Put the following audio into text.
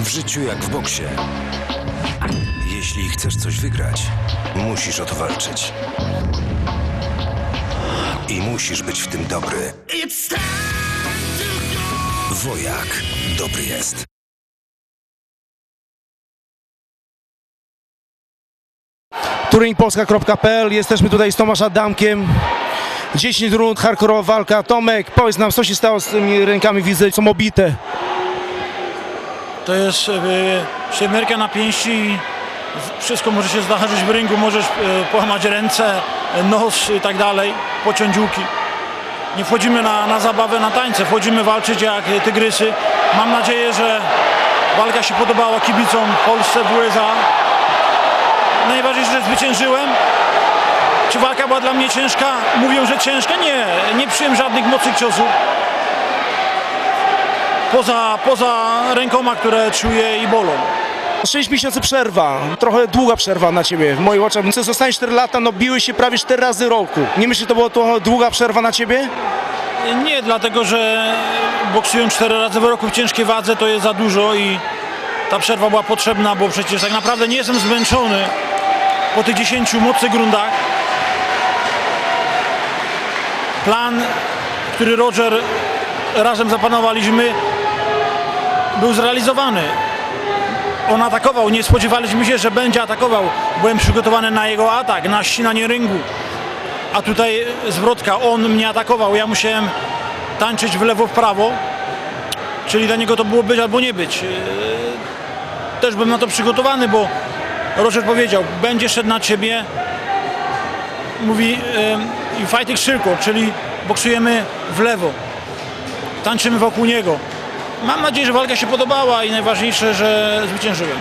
W życiu jak w boksie. Jeśli chcesz coś wygrać, musisz o to walczyć. I musisz być w tym dobry. Wojak dobry jest. Turingpolska.pl Jesteśmy tutaj z Tomaszem Adamkiem. 10 rund, hardkorowa walka. Tomek, powiedz nam, co się stało z tymi rękami, widzę, są obite. To jest e, siedmierka na pięści wszystko może się zdarzyć w ringu, możesz e, połamać ręce, e, nos i tak dalej, pociąć łuki. Nie wchodzimy na, na zabawę, na tańce, wchodzimy walczyć jak e, tygrysy. Mam nadzieję, że walka się podobała kibicom Polsce, w USA. Najważniejsze, że zwyciężyłem. Czy walka była dla mnie ciężka? Mówią, że ciężka. Nie, nie przyjąłem żadnych mocnych ciosów. Poza, poza rękoma, które czuję i bolą. 6 miesięcy przerwa, trochę długa przerwa na ciebie, w moich oczach. Co zostanie 4 lata, no biły się prawie 4 razy w roku. Nie myślisz, że to była długa przerwa na ciebie? Nie, dlatego że boksując 4 razy w roku w ciężkiej wadze to jest za dużo i ta przerwa była potrzebna, bo przecież tak naprawdę nie jestem zmęczony po tych 10 mocnych grundach. Plan, który Roger razem zapanowaliśmy, był zrealizowany. On atakował, nie spodziewaliśmy się, że będzie atakował. Byłem przygotowany na jego atak, na ścinanie ringu. A tutaj zwrotka, on mnie atakował, ja musiałem tańczyć w lewo, w prawo, czyli dla niego to było być albo nie być. Eee, Też byłem na to przygotowany, bo Roger powiedział, będzie szedł na ciebie, mówi em, i fighting circle, czyli boksujemy w lewo, tańczymy wokół niego. Mam nadzieję, że walka się podobała i najważniejsze, że zwyciężyłem.